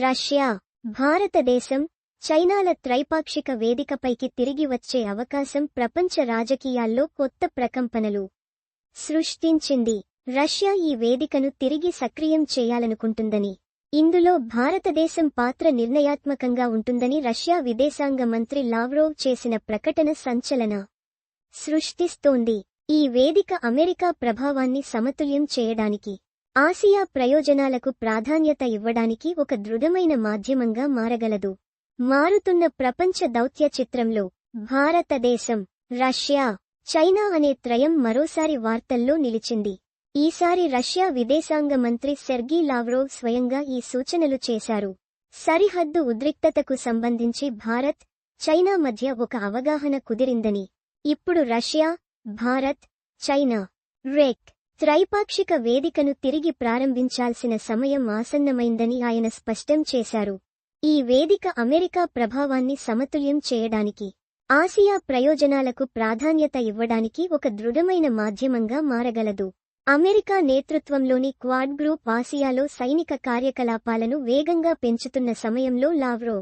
Russia భారతదేశం చైనాల త్రైపాక్షిక వేదికపైకి తిరిగి వచ్చే అవకాశం ప్రపంచ రాజకీయాల్లో కొత్త ప్రకంపనలు సృష్టించింది. రష్యా ఈ వేదికను తిరిగి సక్రియం చేయాలనుకుంటుందని ఇందులో భారతదేశం పాత్ర నిర్ణయాత్మకంగా ఉంటుందని రష్యా విదేశాంగ మంత్రి లావ్రోవ్ చేసిన ప్రకటన సంచలన సృష్టిస్తోంది. ఈ వేదిక అమెరికా ప్రభావాన్ని సమతుల్యం చేయడానికి ఆసియా ప్రయోజనాలకు ప్రాధాన్యత ఇవ్వడానికి ఒక దృఢమైన మాధ్యమంగా మారగలదు. మారుతున్న ప్రపంచ దౌత్య చిత్రంలో భారతదేశం రష్యా చైనా అనే త్రయం మరోసారి వార్తల్లో నిలిచింది. ఈసారి రష్యా విదేశాంగ మంత్రి సెర్గీ లావ్రోవ్ స్వయంగా ఈ సూచనలు చేశారు. సరిహద్దు ఉద్రిక్తతకు సంబంధించి భారత్ చైనా మధ్య ఒక అవగాహన కుదిరిందని. ఇప్పుడు రష్యా భారత్ చైనా రేక్ త్రైపాక్షిక వేదికను తిరిగి ప్రారంభించాల్సిన సమయం ఆసన్నమైందని ఆయన స్పష్టం చేశారు. ఈ వేదిక అమెరికా ప్రభావాన్ని సమతుల్యం చేయడానికి ఆసియా ప్రయోజనాలకు ప్రాధాన్యత ఇవ్వడానికి ఒక దృఢమైన మాధ్యమంగా మారగలదు. అమెరికా నేతృత్వంలోని క్వాడ్ గ్రూప్ ఆసియాలో సైనిక కార్యకలాపాలను వేగంగా పెంచుతున్న సమయంలో లావ్రో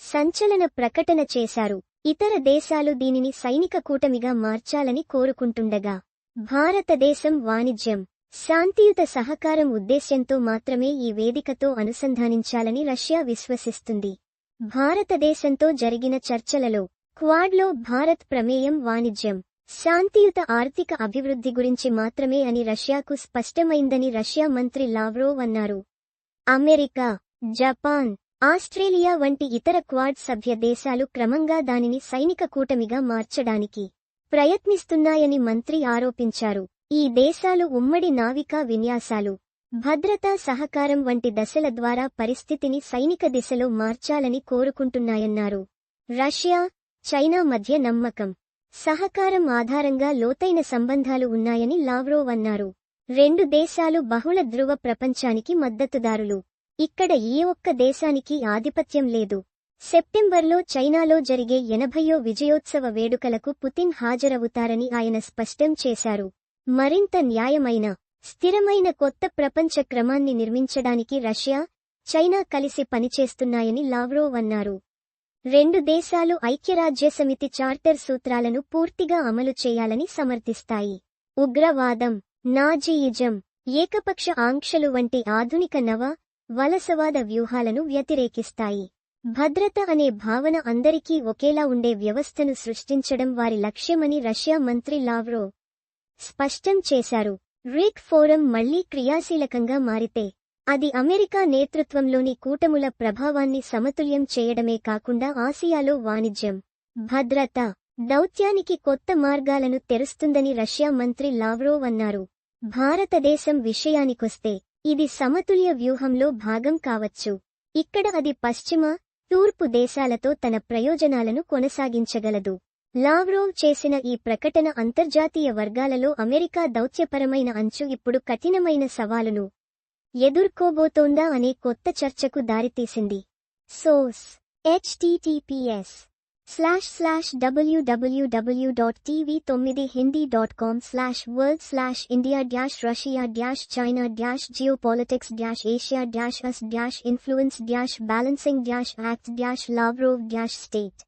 సంచలన ప్రకటన చేశారు. ఇతర దేశాలు దీనిని సైనిక కూటమిగా మార్చాలని కోరుకుంటుండగా భారతదేశం వాణిజ్యం శాంతియుత సహకారం ఉద్దేశ్యంతో మాత్రమే ఈ వేదికతో అనుసంధానించాలని రష్యా విశ్వసిస్తుంది. భారతదేశంతో జరిగిన చర్చలలో క్వాడ్లో భారత్ ప్రమేయం వాణిజ్యం శాంతియుత ఆర్థిక అభివృద్ధి గురించి మాత్రమే అని రష్యాకు స్పష్టమైందని రష్యా మంత్రి లావ్రోవ్ అన్నారు. అమెరికా జపాన్ ఆస్ట్రేలియా వంటి ఇతర క్వాడ్ సభ్య దేశాలు క్రమంగా దానిని సైనిక కూటమిగా మార్చడానికి ప్రయత్నిస్తున్నాయని మంత్రి ఆరోపించారు. ఈ దేశాలు ఉమ్మడి నావికా విన్యాసాలు. భద్రతా సహకారం వంటి దశల ద్వారా పరిస్థితిని సైనిక దిశలో మార్చాలని కోరుకుంటున్నాయన్నారు. రష్యా చైనా మధ్య నమ్మకం. సహకారం ఆధారంగా లోతైన సంబంధాలు ఉన్నాయని లావ్రోవ్ అన్నారు. రెండు దేశాలు బహుళ ధృవ ప్రపంచానికి మద్దతుదారులు. ఇక్కడ ఏ ఒక్క దేశానికి ఆధిపత్యం లేదు. సెప్టెంబర్లో చైనాలో జరిగే ఎనభయో విజయోత్సవ వేడుకలకు పుతిన్ హాజరవుతారని ఆయన స్పష్టం చేశారు. మరింత న్యాయమైన స్థిరమైన కొత్త ప్రపంచ క్రమాన్ని నిర్మించడానికి రష్యా చైనా కలిసి పనిచేస్తున్నాయని లావ్రోవ్ అన్నారు. రెండు దేశాలు ఐక్యరాజ్యసమితి చార్టర్ సూత్రాలను పూర్తిగా అమలు చేయాలని సమర్థిస్తాయి. ఉగ్రవాదం నాజీయిజం ఏకపక్ష ఆంక్షలు వంటి ఆధునిక నవ వలసవాద వ్యూహాలను వ్యతిరేకిస్తాయి. భద్రత అనే భావన అందరికీ ఒకేలా ఉండే వ్యవస్థను సృష్టించడం వారి లక్ష్యమని రష్యా మంత్రి లావ్రో స్పష్టం చేశారు. రిక్ ఫోరం మళ్ళీ క్రియాశీలకంగా మారితే అది అమెరికా నేతృత్వంలోని కూటముల ప్రభావాన్ని సమతుల్యం చేయడమే కాకుండా ఆసియాలో వాణిజ్యం భద్రత దౌత్యానికి కొత్త మార్గాలను తెరుస్తుందని రష్యా మంత్రి లావ్రోవ్ అన్నారు. భారతదేశం విషయానికొస్తే ఇది సమతుల్య వ్యూహంలో భాగం కావచ్చు. ఇక్కడ అది పశ్చిమ తూర్పు దేశాలతో తన ప్రయోజనాలను కొనసాగించగలదు. లావ్రోవ్ చేసిన ఈ ప్రకటన అంతర్జాతీయ వర్గాలలో అమెరికా దౌత్యపరమైన అంచు ఇప్పుడు కఠినమైన సవాలును ఎదుర్కోబోతోందా అనే కొత్త చర్చకు దారితీసింది. Source. HTTPS slash slash WWW dot TV తొమ్మిది Hindi dot com slash world slash India dash Russia dash China dash geopolitics dash Asia dash us dash influence dash balancing dash act dash Lavrov dash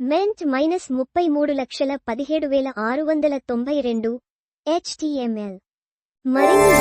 statement minus ముప్పై మూడు లక్షల పదిహేడు వేల ఆరు వందల తొంభై రెండు హెచ్టిఎంఎల్ మరిన్ని